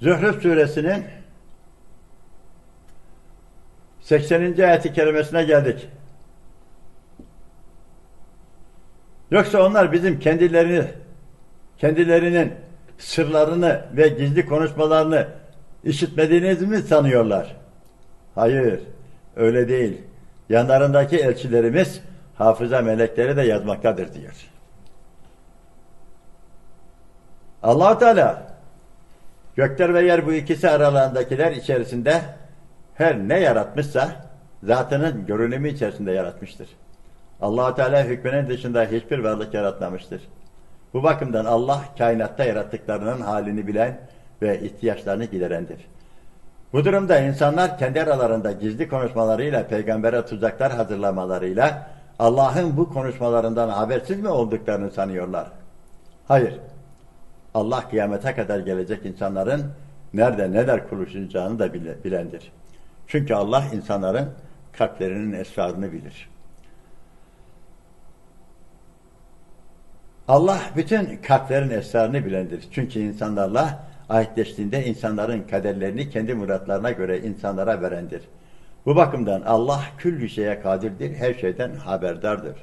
Zührüf suresinin 80. ayeti kerimesine geldik. Yoksa onlar bizim kendilerini, kendilerinin sırlarını ve gizli konuşmalarını işitmediğinizi mi sanıyorlar? Hayır, öyle değil. Yanlarındaki elçilerimiz hafıza melekleri de yazmaktadır diyor. allah Teala gökler ve yer bu ikisi aralarındakiler içerisinde her ne yaratmışsa zatının görünümü içerisinde yaratmıştır. allah Teala hükmünün dışında hiçbir varlık yaratmamıştır. Bu bakımdan Allah kainatta yarattıklarının halini bilen ve ihtiyaçlarını giderendir. Bu durumda insanlar kendi aralarında gizli konuşmalarıyla peygambere tuzaklar hazırlamalarıyla Allah'ın bu konuşmalarından habersiz mi olduklarını sanıyorlar. Hayır. Allah kıyamete kadar gelecek insanların nerede neler konuşacağını da bile- bilendir. Çünkü Allah insanların kalplerinin esrarını bilir. Allah bütün kalplerin esrarını bilendir. Çünkü insanlarla ahitleştiğinde insanların kaderlerini kendi muratlarına göre insanlara verendir. Bu bakımdan Allah küllü şeye kadirdir, her şeyden haberdardır.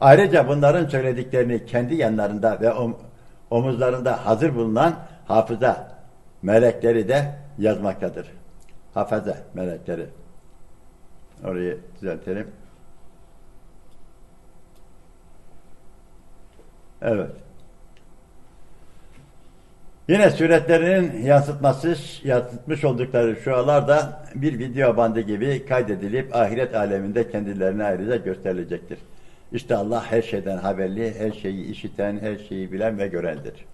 Ayrıca bunların söylediklerini kendi yanlarında ve omuzlarında hazır bulunan hafıza melekleri de yazmaktadır. Hafaza melekleri. Orayı düzeltelim. Evet. Yine suretlerinin yansıtması, yansıtmış oldukları şualar da bir video bandı gibi kaydedilip ahiret aleminde kendilerine ayrıca gösterilecektir. İşte Allah her şeyden haberli, her şeyi işiten, her şeyi bilen ve görendir.